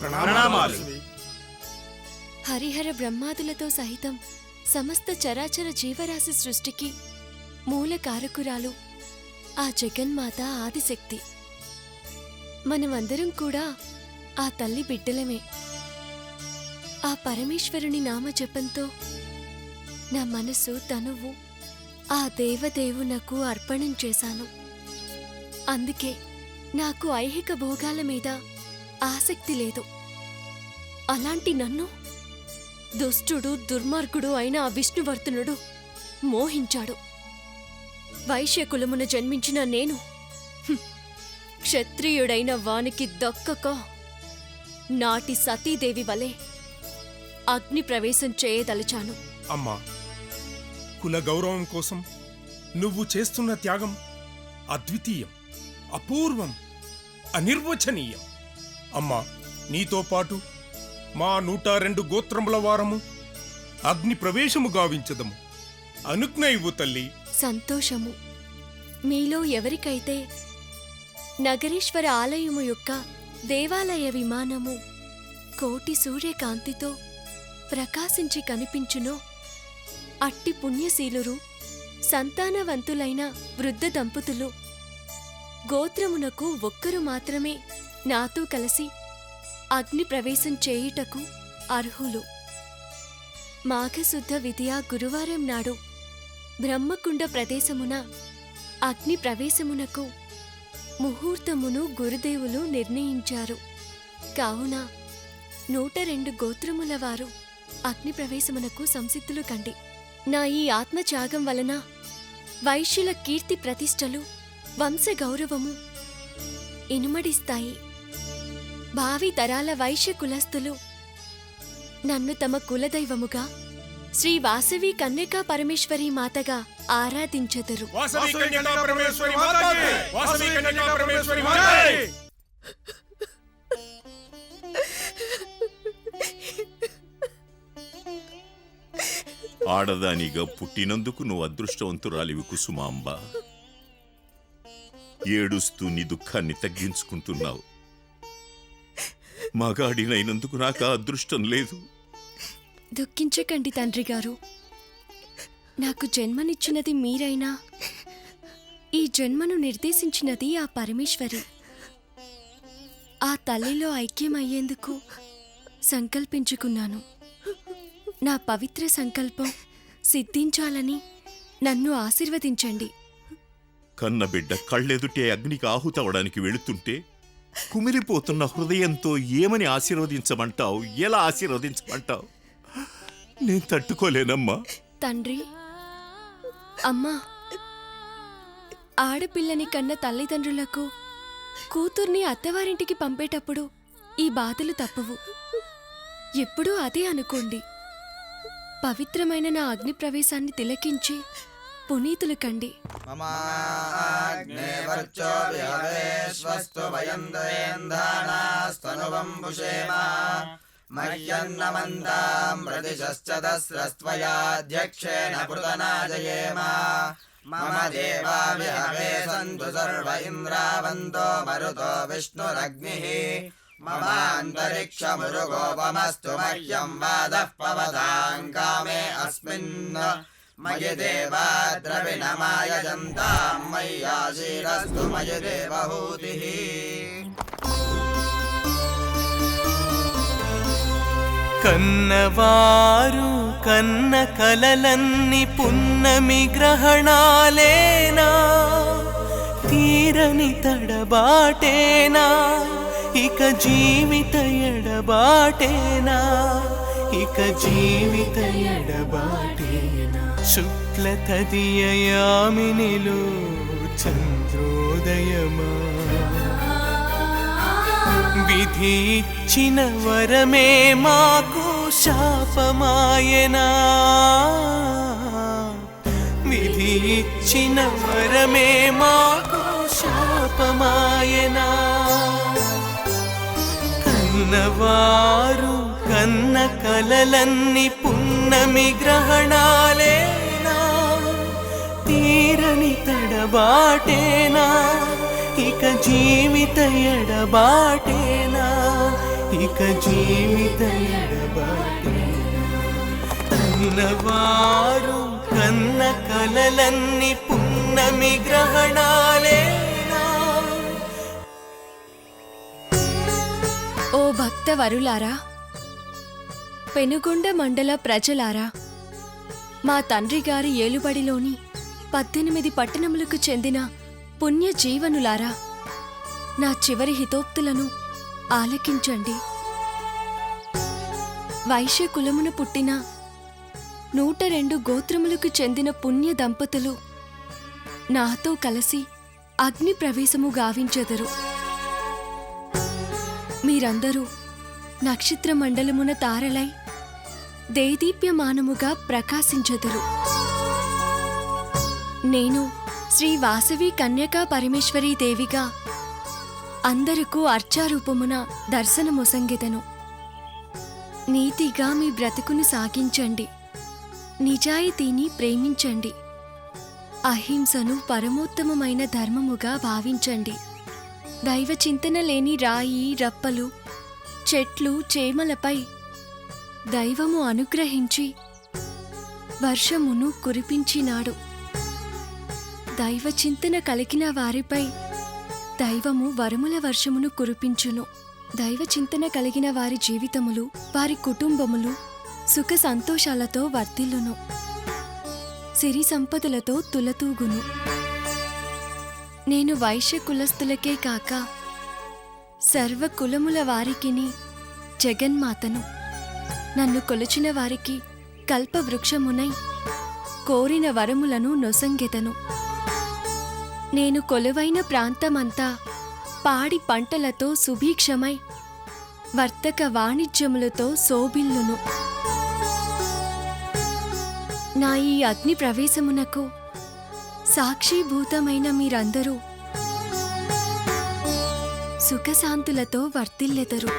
ప్రణామాలు. హరిహర బ్రహ్మాదులతో సహితం సమస్త చరాచర జీవరాశి సృష్టికి మూల కారకురాలు ఆ జగన్మాత ఆదిశక్తి. మనమందరం కూడా ఆ తల్లి బిడ్డలమే. ఆ పరమేశ్వరుని నామజపంతో నా మనసు తనువు ఆ దేవదేవునకు అర్పణం చేశాను. అందుకే నాకు ఐహిక భోగాల మీద ఆసక్తి లేదు. అలాంటి నన్ను దుష్టుడు దుర్మార్గుడు అయిన ఆ విష్ణువర్ధనుడు మోహించాడు. వైశ్య కులమున జన్మించిన నేను క్షత్రియుడైన వానికి దక్కక నాటి సతీదేవి వలె అగ్ని ప్రవేశం చేయదలిచాను. అమ్మా కుల గౌరవం కోసం నువ్వు చేస్తున్న త్యాగం అద్వితీయం అపూర్వం అనిర్వచనీయం. అమ్మా నీతో పాటు మా నూట రెండు గోత్రముల వారము అగ్ని ప్రవేశము గావించదము. అనుజ్ఞ ఇవ్వు తల్లి. సంతోషము. మీలో ఎవరికైతే నగరేశ్వర ఆలయము యొక్క దేవాలయ విమానము కోటి సూర్యకాంతితో ప్రకాశించి కనిపించునో అట్టి పుణ్యశీలురు సంతానవంతులైన వృద్ధ దంపతులు గోత్రమునకు ఒక్కరు మాత్రమే నాతో కలిసి అగ్ని ప్రవేశం చేయుటకు అర్హులు. మాఘశుద్ధ విధియ గురువారం నాడు బ్రహ్మకుండ ప్రదేశమున అగ్ని ప్రవేశమునకు ముహూర్తమును గురుదేవులు నిర్ణయించారు. కావున నూట రెండు గోత్రముల వారు అగ్ని ప్రవేశమునకు సంసిద్ధులు కండి. నా ఈ ఆత్మత్యాగం వలన వైశ్యుల కీర్తి ప్రతిష్టలు వంశ గౌరవము ఇనుమడిస్తాయి. భావి తరాల వైశ్య కులస్తులు. నన్ను తమ కులదైవముగా శ్రీ వాసవి కన్యకా పరమేశ్వరి మాతగా ఆరాధించెదరు. వాసవి కన్యకా పరమేశ్వరి మాతాకి! వాసవి కన్యకా పరమేశ్వరి మాతాకి! ఆడదానిగా పుట్టినందుకు నువ్వు అదృష్టవంతురాలివి కుసుమాంబ. ఏడుస్తూ నీ దుఃఖాన్ని తగ్గించుకుంటున్నావు. మగాడినైనందుకు నాకు ఆ అదృష్టం లేదు. దుఃఖించకండి తండ్రి గారు. నాకు జన్మనిచ్చినది మీరైనా ఈ జన్మను నిర్దేశించినది ఆ పరమేశ్వరి. ఆ తల్లిలో ఐక్యమయ్యేందుకు సంకల్పించుకున్నాను. నా పవిత్ర సంకల్పం సిద్ధించాలని నన్ను ఆశీర్వదించండి. కన్నబిడ్డ కళ్ళెదుటే అగ్నికి ఆహుతవడానికి వెళుతుంటే కుమిలిపోతున్న హృదయంతో ఏమని ఆశీర్వదించమంటావు? ఎలా ఆశీర్వదించమంటావు? నేను తట్టుకోలేనమ్మా. తండ్రి అమ్మా ఆడపిల్లని కన్న తల్లిదండ్రులకు కూతుర్ని అత్తవారింటికి పంపేటప్పుడు ఈ బాధలు తప్పవు. ఎప్పుడూ అదే అనుకోండి. పవిత్రమైన నా అగ్ని ప్రవేశాన్ని తిలకించి పునీతులు కండి మహ్యన్నమందామృతిశ్చదస్రస్త్వయాధ్యక్షేణ పృతనాజయేమ మమ దేవావిహవే సంతు సర్వ ఇంద్రావంతో మరుతో విష్ణురగ్నిః. మమాంతరిక్షమురుగోపమస్తు మహ్యం వాదః పవతాం కామే అస్మిన్. मयि देवा द्रविणमायजन्तां मय्याशीरस्तु मयि देवहूतिः కన్నవారు కన్న కలలన్ని పున్నమి గ్రహణాలేనా తీరని తడబాటేనా ఇక జీవిత ఎడబాటేనా ఇక జీవిత ఎడబాటేనా శుక్ల తదియయామినిలో చంద్రోదయమా? విధి ఇచ్చిన వరమే మాకు శాపమాయనా? విధి ఇచ్చిన వరమే మాకు శాపమాయనా? కన్నవారు కన్న కలలన్ని పున్నమి గ్రహణాలే తీరని తడబాటేనా? ఇక జీవిత ఎడబాటేనా? ఇక జీవిత ఎడబాటేనా? కన్నవారు కన్న కలలన్నీ పున్నమి గ్రహణాలేనా? ఓ భక్త వరులారా పెనుగొండ మండల ప్రజలారా మా తండ్రి గారి ఏలుబడిలోని పద్దెనిమిది పట్టణములకు చెందిన పుణ్య జీవనులారా నా చివరి హితోక్తులను ఆలకించండి. వైశ్య కులమున పుట్టిన నూట రెండు గోత్రములకు చెందిన పుణ్య దంపతులు నాతో కలిసి అగ్ని ప్రవేశము గావించెదరు. మీరందరూ నక్షత్ర మండలమున తారలై దేదీప్యమానముగా ప్రకాశించెదరు. నేను శ్రీ వాసవి కన్యకా పరమేశ్వరీ దేవిగా అందరకు అర్చారూపమున దర్శనమొసంగితను నీతిగా మీ బ్రతుకును సాగించండి. నిజాయితీని ప్రేమించండి. అహింసను పరమోత్తమమైన ధర్మముగా భావించండి. దైవ చింతన లేని రాయి రప్పలు చెట్లు చేమలపై దైవము అనుగ్రహించి వర్షమును కురిపించినాడు. దైవ చింతన కలిగిన వారిపై దైవము వరముల వర్షమును కురిపించును. దైవ చింతన కలిగిన వారి జీవితములు వారి కుటుంబములు సుఖ సంతోషాలతో వర్ధిల్లును. సిరి సంపదలతో తులతూగును. నేను వైశ్య కులస్తులకే కాక సర్వ కులముల వారికిని జగన్మాతను. నన్ను కొలిచిన వారికి కల్పవృక్షమునై కోరిన వరములను నొసంగెదను. నేను కొలువైన ప్రాంతమంతా పాడి పంటలతో సుభీక్షమై వర్తక వాణిజ్యములతో శోభిల్లును. నా ఈ అగ్ని ప్రవేశమునకు సాక్షిభూతమైన మీరందరూ సుఖశాంతులతో వర్తిల్లెదరు